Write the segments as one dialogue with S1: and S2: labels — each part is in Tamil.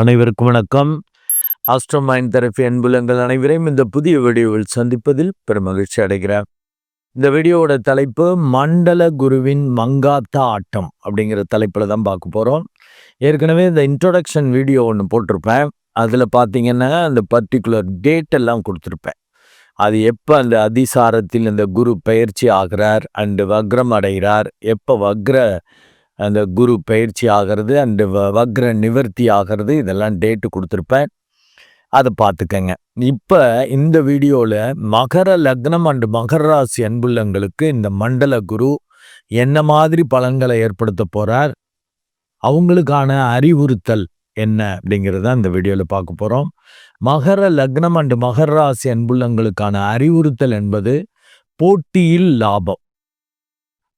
S1: அனைவருக்கும் வணக்கம். ஆஸ்ட்ரோமைன் தெரபி அன்புலங்கள் அனைவரையும் இந்த புதிய வீடியோவில் சந்திப்பதில் பெரும் மகிழ்ச்சி அடைகிறேன். இந்த வீடியோவோட தலைப்பு மண்டல குருவின் மங்காத்தா ஆட்டம் அப்படிங்கிற தலைப்பில் தான் பார்க்க போகிறோம் ஏற்கனவே இந்த இன்ட்ரொடக்ஷன் வீடியோ ஒன்று போட்டிருப்பேன். அதில் பார்த்தீங்கன்னா அந்த பர்டிகுலர் டேட் எல்லாம் கொடுத்துருப்பேன். அது எப்போ அந்த அதிசாரத்தில் அந்த குரு பயிற்சி ஆகிறார் அண்டு வக்ரம் அடைகிறார் எப்போ வக்ர அந்த குரு பயிற்சி ஆகிறது அண்டு வக்ர நிவர்த்தி ஆகிறது இதெல்லாம் டேட்டு கொடுத்துருப்பேன். அதை பார்த்துக்கங்க. இப்போ இந்த வீடியோவில் மகர லக்னம் அண்டு மகர ராசி அன்புள்ளங்களுக்கு இந்த மண்டல குரு என்ன மாதிரி பலன்களை ஏற்படுத்த போகிறார் அவங்களுக்கான அறிவுறுத்தல் என்ன அப்படிங்கிறத இந்த வீடியோவில் பார்க்க போகிறோம் மகர லக்னம் அண்டு மகர ராசி அன்புள்ளங்களுக்கான அறிவுறுத்தல் என்பது போட்டியில் லாபம்.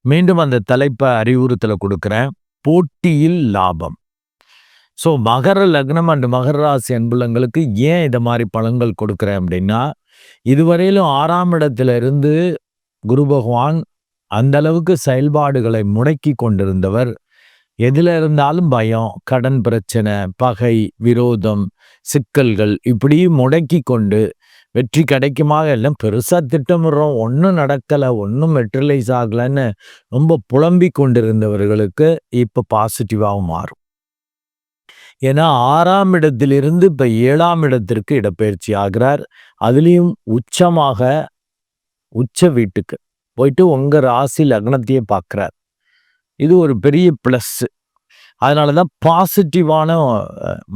S1: மீண்டும் அந்த தலைப்பை அறிவுறுத்தலை கொடுக்குறேன். போட்டியில் லாபம். ஸோ மகர லக்னம் அண்டு மகர ராசி அன்புலங்களுக்கு ஏன் இதை மாதிரி பலன்கள் கொடுக்குறேன் அப்படின்னா இதுவரையிலும் ஆறாம் இடத்துல இருந்து குரு பகவான் அந்த அளவுக்கு செயல்பாடுகளை முடக்கி கொண்டிருந்தவர். எதில் இருந்தாலும் பயம் கடன் பிரச்சனை பகை விரோதம் சிக்கல்கள் இப்படி முடக்கி கொண்டு வெற்றி கிடைக்குமாக எல்லாம் பெருசாக திட்டமிடுறோம். ஒன்றும் நடக்கலை ஒன்றும் மெட்ரலைஸ் ஆகலைன்னு ரொம்ப புலம்பி கொண்டிருந்தவர்களுக்கு இப்போ பாசிட்டிவாகவும் மாறும். ஏன்னா ஆறாம் இடத்திலிருந்து இப்போ ஏழாம் இடத்திற்கு இடப்பெயர்ச்சி ஆகிறார். அதுலேயும் உச்சமாக உச்ச வீட்டுக்கு போயிட்டு உங்கள் ராசி லக்னத்தையே பார்க்குறார் இது ஒரு பெரிய ப்ளஸ்ஸு அதனால தான் பாசிட்டிவான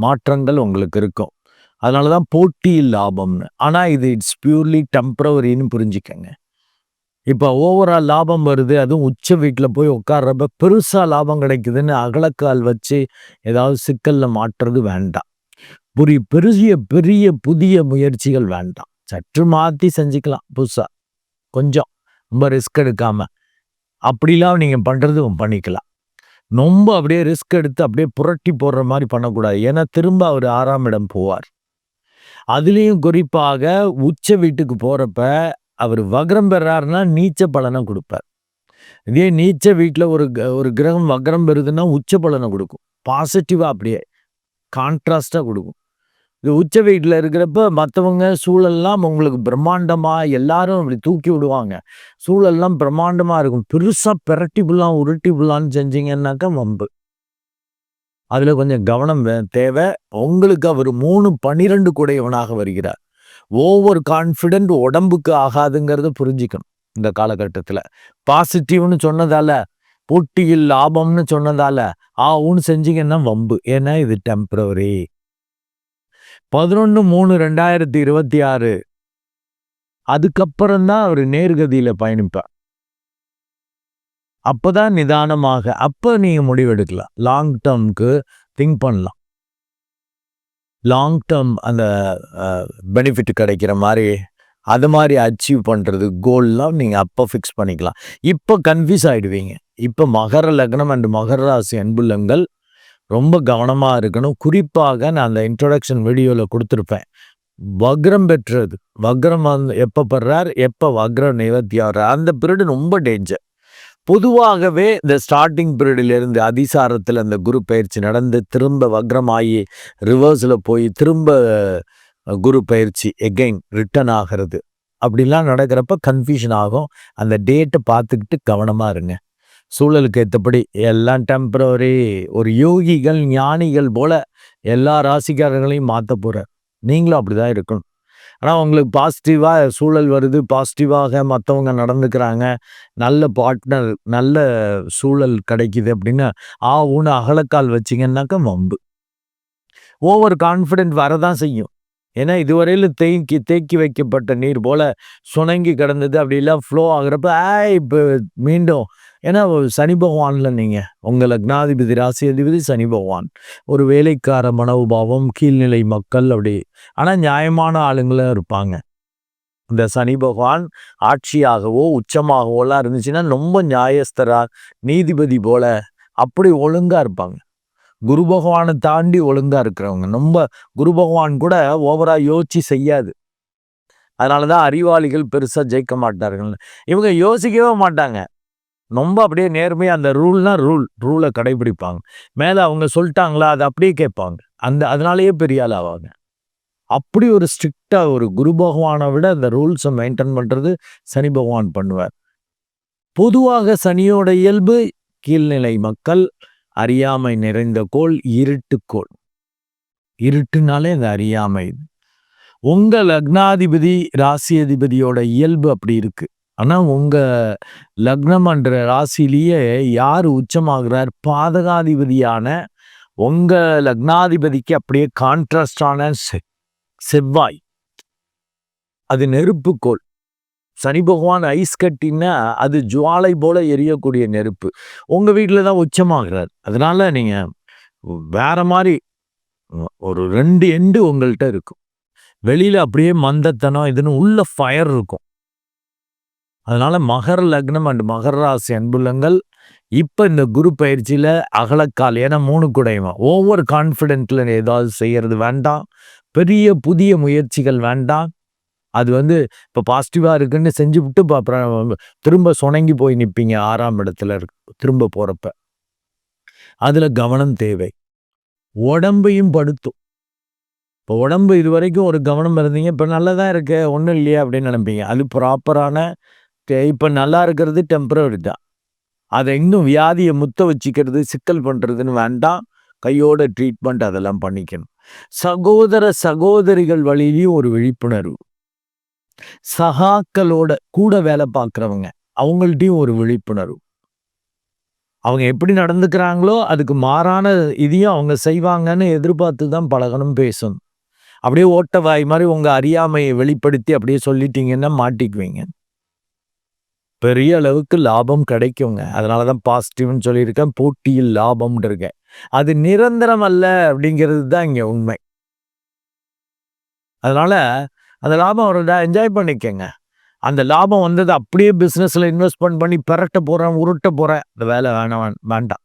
S1: மாற்றங்கள் உங்களுக்கு இருக்கும். அதனால தான் போட்டி லாபம்னு. ஆனால் இது இட்ஸ் பியூர்லி டெம்பரவரின்னு புரிஞ்சுக்கங்க. இப்போ ஓவரால் லாபம் வருது அதுவும் உச்ச வீட்டில் போய் உட்கார்றப்ப பெருசாக லாபம் கிடைக்குதுன்னு அகலக்கால் வச்சு ஏதாவது சிக்கலில் மாற்றுறது வேண்டாம். புரிய பெரிய பெரிய புதிய முயற்சிகள் வேண்டாம். சற்று மாற்றி செஞ்சுக்கலாம் புதுசாக கொஞ்சம். ரொம்ப ரிஸ்க் எடுக்காமல் அப்படிலாம் நீங்கள் பண்ணுறது பண்ணிக்கலாம். ரொம்ப அப்படியே ரிஸ்க் எடுத்து அப்படியே புரட்டி போடுற மாதிரி பண்ணக்கூடாது. ஏன்னா திரும்ப அவர் ஆறாம் இடம் போவார். அதுலேயும் குறிப்பாக உச்ச வீட்டுக்கு போகிறப்ப அவர் வக்ரம் பெறாருன்னா நீச்ச பலனை கொடுப்பார். இதே நீச்ச வீட்டில் ஒரு ஒரு கிரகம் வக்ரம் பெறுதுன்னா உச்ச பலனை கொடுக்கும். பாசிட்டிவாக அப்படியே கான்ட்ராஸ்டாக கொடுக்கும். இது உச்ச வீட்டில் இருக்கிறப்ப மற்றவங்க சூழல்லாம் உங்களுக்கு பிரம்மாண்டமாக எல்லாரும் அப்படி தூக்கி விடுவாங்க. சூழல்லாம் பிரம்மாண்டமாக இருக்கும். பெருசாக பிரட்டி புல்லாம் உருட்டி புல்லான்னு செஞ்சீங்கன்னாக்கா வம்பு. அதில் கொஞ்சம் கவனம் தேவை. உங்களுக்கு அவர் மூணு பன்னிரெண்டு கூடையவனாக வருகிறார். ஓவர் கான்ஃபிடென்ட் உடம்புக்கு ஆகாதுங்கிறத புரிஞ்சுக்கணும் இந்த காலகட்டத்தில். பாசிட்டிவ்னு சொன்னதால போட்டியில் லாபம்னு சொன்னதால ஆவுன்னு செஞ்சீங்கன்னா வம்பு. ஏன்னா இது டெம்பரவரி பதினொன்று மூணு ரெண்டாயிரத்தி இருபத்தி ஆறு. அதுக்கப்புறம் தான் அவர் நேர்கதியில் பயணிப்பார். அப்போ தான் நிதானமாக அப்போ நீங்கள் முடிவெடுக்கலாம். லாங் டேர்ம்க்கு திங்க் பண்ணலாம். லாங் டேர்ம் அந்த பெனிஃபிட் கிடைக்கிற மாதிரி அது மாதிரி அச்சீவ் பண்ணுறது கோல்லாம் நீங்கள் அப்போ ஃபிக்ஸ் பண்ணிக்கலாம். இப்போ கன்ஃபியூஸ் ஆகிடுவீங்க இப்போ மகர லக்னம் அண்ட் மகர ராசி அன்புள்ளங்கள் ரொம்ப கவனமாக இருக்கணும். குறிப்பாக நான் அந்த இன்ட்ரொடக்ஷன் வீடியோவில் கொடுத்துருப்பேன். வக்ரம் பெற்றது. வக்ரம் வந்து எப்போ படுறார்? எப்போ வக்ரம் நிவர்த்தி ஆகிறார் அந்த பீரியடு ரொம்ப டேஞ்சர் பொதுவாகவே இந்த ஸ்டார்டிங் பீரியடிலிருந்து அதிசாரத்தில் அந்த குரு பயிற்சி நடந்து திரும்ப வக்ரமாகி ரிவர்ஸில் போய் திரும்ப குரு பயிற்சி எகெயின் ரிட்டர்ன் ஆகிறது. அப்படிலாம் நடக்கிறப்ப கன்ஃபியூஷன் ஆகும். அந்த டேட்டை பார்த்துக்கிட்டு கவனமாக இருங்க. சூழலுக்கு ஏற்றபடி எல்லாம் டெம்பரவரி ஒரு யோகிகள் ஞானிகள் போல எல்லா ராசிக்காரர்களையும் மாற்ற போகிற நீங்களும் அப்படி தான் இருக்கணும். ஆனால் உங்களுக்கு பாசிட்டிவாக சூழல் வருது. பாசிட்டிவாக மற்றவங்க நடந்துக்கிறாங்க. நல்ல பார்ட்னர் நல்ல சூழல் கிடைக்குது அப்படின்னு ஆ ஊன்னு அகலக்கால் வச்சிங்கன்னாக்கா வம்பு. ஓவர் கான்ஃபிடென்ட் வரதான் செய்யும். ஏன்னா இதுவரையில் தேங்கி தேக்கி வைக்கப்பட்ட நீர் போல சுணங்கி கிடந்தது. அப்படிலாம் ஃப்ளோ ஆகுறப்ப ஆய் இப்போ மீண்டும் ஏன்னா சனி பகவான்ல நீங்கள் உங்கள் லக்னாதிபதி ராசி அதிபதி சனி பகவான். ஒரு வேலைக்கார மனோபாவம் கீழ்நிலை மக்கள் அப்படி. ஆனால் நியாயமான ஆளுங்களும் இருப்பாங்க. இந்த சனி பகவான் ஆட்சியாகவோ உச்சமாகவோலாம் இருந்துச்சுன்னா ரொம்ப நியாயஸ்தரா நீதிபதி போல அப்படி ஒழுங்காக இருப்பாங்க. குரு பகவானை தாண்டி ஒழுங்காக இருக்கிறவங்க. ரொம்ப குரு பகவான் கூட ஓவராக யோசிச்சு செய்யாது. அதனால தான் அறிவாளிகள் பெருசாக ஜெயிக்க மாட்டார்கள். இவங்க யோசிக்கவே மாட்டாங்க. ரொம்ப அப்படியே நேர்மையா அந்த ரூல்னா ரூல் ரூலை கடைபிடிப்பாங்க. மேலே அவங்க சொல்லிட்டாங்களா அதை அப்படியே கேட்பாங்க. அந்த அதனாலேயே பெரிய ஆள் ஆவாங்க. அப்படி ஒரு ஸ்ட்ரிக்டா ஒரு குரு பகவானை விட அந்த ரூல்ஸை மெயின்டைன் பண்றது சனி பகவான் பண்ணுவார். பொதுவாக சனியோட இயல்பு கீழ்நிலை மக்கள் அறியாமை நிறைந்த கோள் இருட்டுக்கோள் இருட்டுனாலே அந்த அறியாமை. உங்கள் லக்னாதிபதி ராசி அதிபதியோட இயல்பு அப்படி இருக்கு. ஆனால் உங்கள் லக்னம் என்ற ராசிலேயே யார் உச்சமாகிறார்? பாதகாதிபதியான உங்கள் லக்னாதிபதிக்கு அப்படியே கான்ட்ராஸ்டான செவ்வாய். அது நெருப்புக்கோள் சனி பகவான் ஐஸ் கட்டின்னா அது ஜுவாலை போல எரியக்கூடிய நெருப்பு. உங்கள் வீட்டில் தான் உச்சமாகிறார். அதனால் நீங்கள் வேற மாதிரி ஒரு ரெண்டு எண்டு உங்கள்கிட்ட இருக்கும். வெளியில் அப்படியே மந்தத்தனம் இதுன்னு உள்ள ஃபயர் இருக்கும். அதனால் மகர லக்னம் அண்ட் மகர ராசி அன்புள்ளங்கள் இப்போ இந்த குரு பயிற்சியில் அகலக்கால் ஏன்னா மூணு குடையுமா? ஓவர் கான்ஃபிடென்ட்டில் ஏதாவது செய்கிறது வேண்டாம். பெரிய புதிய முயற்சிகள் வேண்டாம். அது வந்து இப்போ பாசிட்டிவாக இருக்குன்னு செஞ்சு விட்டு அப்புறம் திரும்ப சுணங்கி போய் நிற்பீங்க ஆறாம் இடத்துல திரும்ப போகிறப்ப அதில் கவனம் தேவை. உடம்பையும் படுத்தும். இப்போ உடம்பு இது வரைக்கும் ஒரு கவனம் இருந்தீங்க இப்போ நல்லதாக இருக்கு ஒன்றும் இல்லையா அப்படின்னு நினைப்பீங்க. அது ப்ராப்பரான இப்போ நல்லா இருக்கிறது டெம்பரரி தான். அதை இன்னும் வியாதியை முத்த வச்சுக்கிறது சிக்கல் பண்ணுறதுன்னு வேண்டாம். கையோட ட்ரீட்மெண்ட் அதெல்லாம் பண்ணிக்கணும். சகோதர சகோதரிகள் வழியிலையும் ஒரு விழிப்புணர்வு. சகாக்களோட கூட வேலை பார்க்குறவங்க அவங்கள்ட்டையும் ஒரு விழிப்புணர்வு. அவங்க எப்படி நடந்துக்கிறாங்களோ அதுக்கு மாறான இதையும் அவங்க செய்வாங்கன்னு எதிர்பார்த்து தான் பழகணும் பேசணும். அப்படியே ஓட்ட வாய் மாதிரி உங்க அறியாமையை வெளிப்படுத்தி அப்படியே சொல்லிட்டீங்கன்னா மாட்டிக்குவீங்க. பெரிய அளவுக்கு லாபம் கிடைக்குங்க. அதனால தான் பாசிட்டிவ்னு சொல்லியிருக்கேன். போட்டியில் லாபம்னு இருக்கேன். அது நிரந்தரம் அல்ல அப்படிங்கிறது தான் இங்கே உண்மை. அதனால அந்த லாபம் வருதா என்ஜாய் பண்ணிக்கங்க. அந்த லாபம் வந்தது அப்படியே பிஸ்னஸில் இன்வெஸ்ட்மெண்ட் பண்ணி பெரட்ட போகிறேன் உருட்ட போகிறேன் அந்த வேலை வேணாம் வேண்டாம்.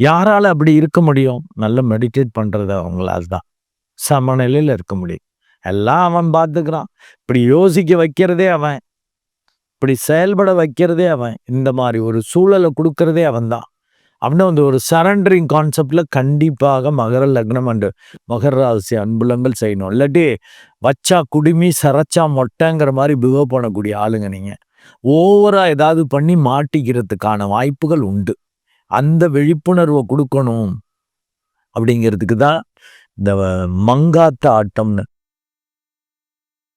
S1: யாரால் அப்படி இருக்க முடியும்? நல்ல மெடிடேட் பண்ணுறது அவங்களால் தான். சமநிலையில் இருக்க முடியும். எல்லாம் அவன் பார்த்துக்கிறான். இப்படி யோசிக்க வைக்கிறதே அவன். இப்படி செயல்பட வைக்கிறதே அவன். இந்த மாதிரி ஒரு சூழலை கொடுக்கறதே அவன் தான். அப்படின்னு வந்து ஒரு சரண்டரிங் கான்செப்டில் கண்டிப்பாக மகர லக்னம் அண்டு மகர ராசி அன்புலங்கள் செய்யணும். இல்லாட்டி வச்சா குடுமி சரச்சா மொட்டைங்கிற மாதிரி பிஹேவ் பண்ணக்கூடிய ஆளுங்க நீங்கள் ஓவராக ஏதாவது பண்ணி மாட்டிக்கிறதுக்கான வாய்ப்புகள் உண்டு. அந்த விழிப்புணர்வை கொடுக்கணும் அப்படிங்கிறதுக்கு தான் இந்த மங்காத்த ஆட்டம்னு.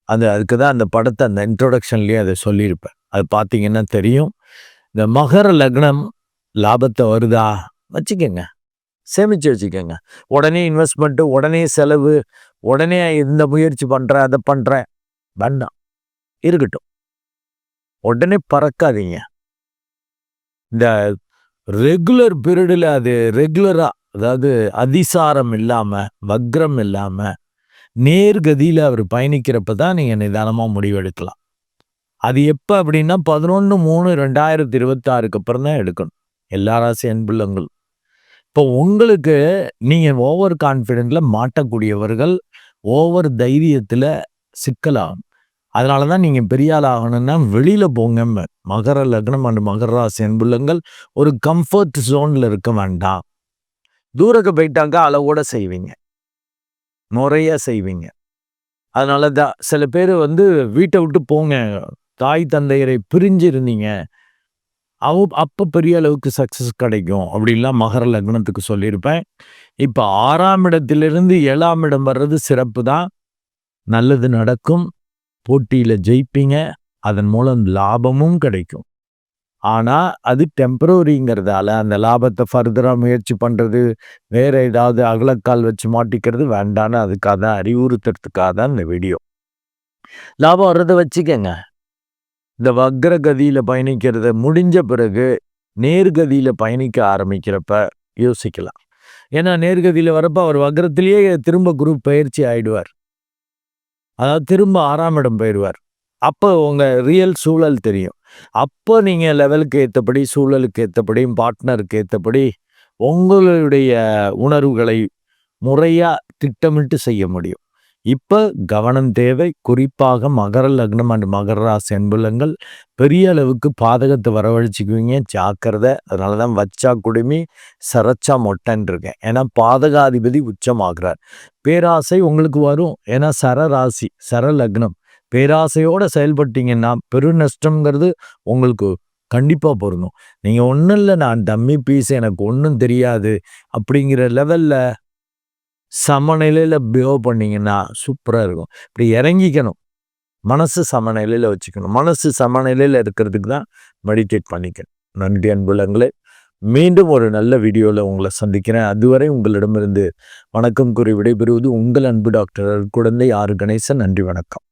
S1: அந்த அதுக்கு தான் அந்த படத்தை அந்த இன்ட்ரொடக்ஷன்லேயே அதை சொல்லியிருப்பேன். அது பார்த்தீங்கன்னா தெரியும். இந்த மகர லக்னம் லாபத்தை வருதா? வச்சுக்கோங்க. சேமித்து வச்சுக்கோங்க உடனே இன்வெஸ்ட்மெண்ட்டு உடனே செலவு உடனே இந்த முயற்சி பண்ணுறேன் அதை பண்ணுறேன் வேண்டாம் இருக்கட்டும். உடனே பறக்காதீங்க. இந்த ரெகுலர் பீரியடில் அது ரெகுலராக அதாவது அதிசாரம் இல்லாமல் வக்ரம் இல்லாமல் நேர்கதியில் அவர் பயணிக்கிறப்ப தான் நீங்கள் நிதானமாக முடிவெடுக்கலாம். அது எப்போ அப்படின்னா பதினொன்று மூணு ரெண்டாயிரத்தி இருபத்தாறுக்கு அப்புறம் தான் எடுக்கணும். எல்லா ராசி அன்புள்ளங்களும் இப்போ உங்களுக்கு நீங்கள் ஓவர் கான்ஃபிடென்ட்ல மாட்டக்கூடியவர்கள் ஓவர் தைரியத்தில் சிக்கலாம் அதனால தான் நீங்கள் பெரிய ஆள் ஆகணும்னா வெளியில் போங்க மகர லக்னம் அண்ட் மகர ராசி அன்புள்ளங்கள் ஒரு கம்ஃபர்ட் ஜோனில் இருக்க வேண்டாம். தூரக்கு போயிட்டாங்க அளவோட செய்வீங்க. முறையாக செய்வீங்க. அதனால தான் சில பேர் வந்து வீட்டை விட்டு போங்க. தாய் தந்தையரை பிரிஞ்சிருந்தீங்க. அவ அப்போ பெரிய அளவுக்கு சக்ஸஸ் கிடைக்கும். அப்படின்லாம் மகர லக்னத்துக்கு சொல்லியிருப்பேன். இப்போ ஆறாம் இடத்திலிருந்து ஏழாம் இடம் வர்றது சிறப்பு தான். நல்லது நடக்கும். போட்டியில் ஜெயிப்பீங்க. அதன் மூலம் லாபமும் கிடைக்கும். ஆனால் அது டெம்பரரிங்கிறதால அந்த லாபத்தை ஃபர்தராக முயற்சி பண்ணுறது வேற ஏதாவது அகலக்கால் வச்சு மாட்டிக்கிறது வேண்டான்னு அதுக்காக தான் அறிவுறுத்துறதுக்காக தான் இந்த வீடியோ லாபம் வர்றதை வச்சுக்கங்க. இந்த வக்ரகதியில் பயணிக்கிறத முடிஞ்ச பிறகு நேர்கதியில் பயணிக்க ஆரம்பிக்கிறப்ப யோசிக்கலாம். ஏன்னா நேர்கதியில் வரப்போ அவர் வக்ரத்திலேயே திரும்ப குரூப் பயிற்சி ஆயிடுவார். அதாவது திரும்ப ஆறாம் இடம் போயிடுவார். அப்போ உங்கள் ரியல் சூழல் தெரியும். அப்போ நீங்கள் லெவலுக்கு ஏற்றபடி சூழலுக்கு ஏற்றபடி பார்ட்னருக்கு ஏற்றபடி உங்களுடைய உணர்வுகளை முறையாக திட்டமிட்டு செய்ய முடியும். இப்போ கவனம் தேவை. குறிப்பாக மகர லக்னம் அண்ட் மகர ராசி அன்புலங்கள் பெரிய அளவுக்கு பாதகத்தை வரவழைச்சிக்குவீங்க. ஜாக்கிரதை அதனால தான் வச்சா குடுமி சரச்சா மொட்டன் இருக்கேன் ஏன்னா பாதகாதிபதி உச்சமாகிறார். பேராசை உங்களுக்கு வரும். ஏன்னா சர ராசி சர லக்னம் பேராசையோடு செயல்பட்டீங்கன்னா பெரு நஷ்டங்கிறது உங்களுக்கு கண்டிப்பாக பொருந்தும். நீங்கள் ஒன்றும் இல்லை நான் டம்மி பீஸ் எனக்கு ஒன்றும் தெரியாது அப்படிங்கிற லெவலில் சமநிலையில் பிஹேவ் பண்ணிங்கன்னா சூப்பராக இருக்கும். இப்படி இறங்கிக்கணும். மனசு சமநிலையில் வச்சுக்கணும். மனசு சமநிலையில் இருக்கிறதுக்கு தான் மெடிடேட் பண்ணிக்கணும். நன்றி அன்புலங்களே மீண்டும் ஒரு நல்ல வீடியோவில் உங்களை சந்திக்கிறேன். அதுவரை உங்களிடமிருந்து வணக்கம் கூறி விடைபெறுவது உங்கள் அன்பு டாக்டர் குழந்தை ஆறு கணேசன். நன்றி வணக்கம்.